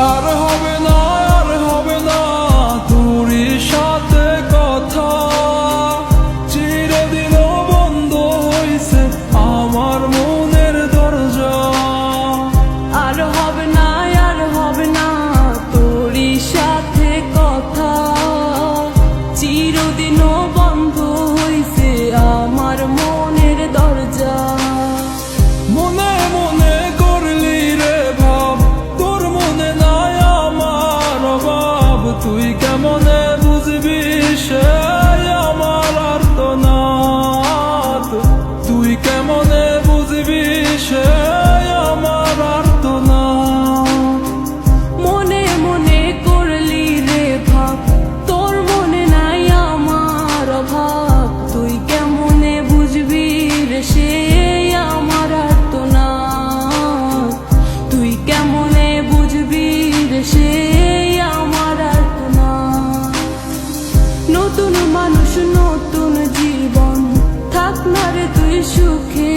আর হবে কেমনে বুঝবি সে আমার আর্তনাদ তুই কেমনে বুঝবি সে আমার আর্তনাদ মনে মনে করলি রে ভাব, তোর মনে নাই আমার অভাব। তুই কেমনে বুঝবি রে সে আমার না তুই কেমনে বুঝবি সে সুখে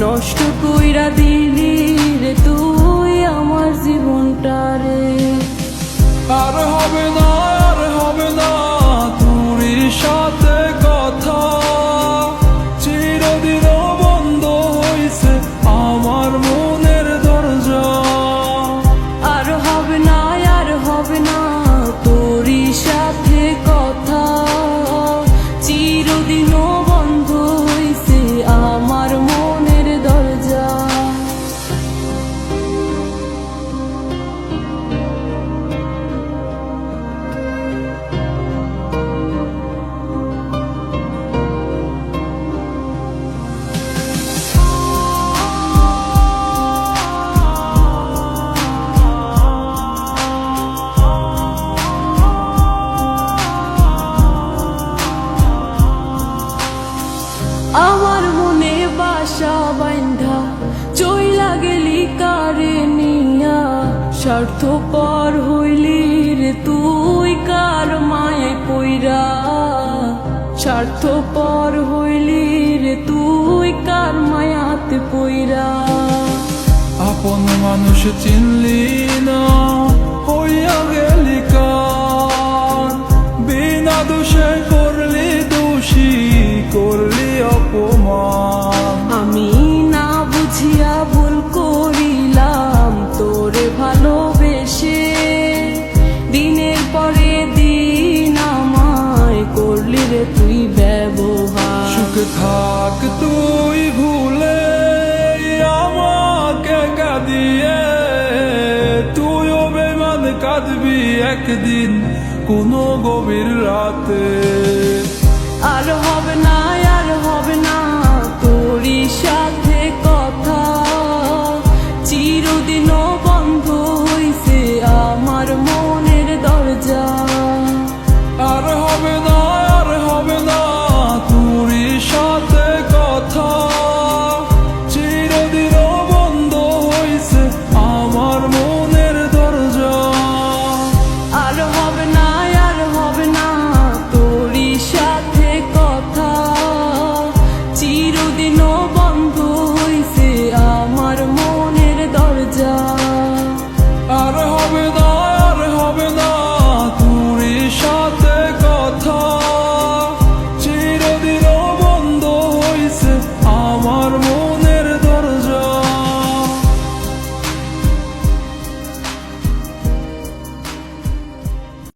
নষ্ট কইরা দিলি রে তুই আমার জীবনটা রে। আর হবে না আর হবে না তোরই সাথে কথা। চিরদিন বন্ধ হইছে আমার মনের দরজা। আর হবে না আর হবে না তোরই সাথে কথা। চিরদিনও স্বার্থ পর হইলি রে তুই কার মায়ে পইরা স্বার্থপর হইলি রে তুই কার মায়াতে পইরা? আপন মানুষ চিনলি না। কাঁদবি একদিন কোনো গভীর রাতে।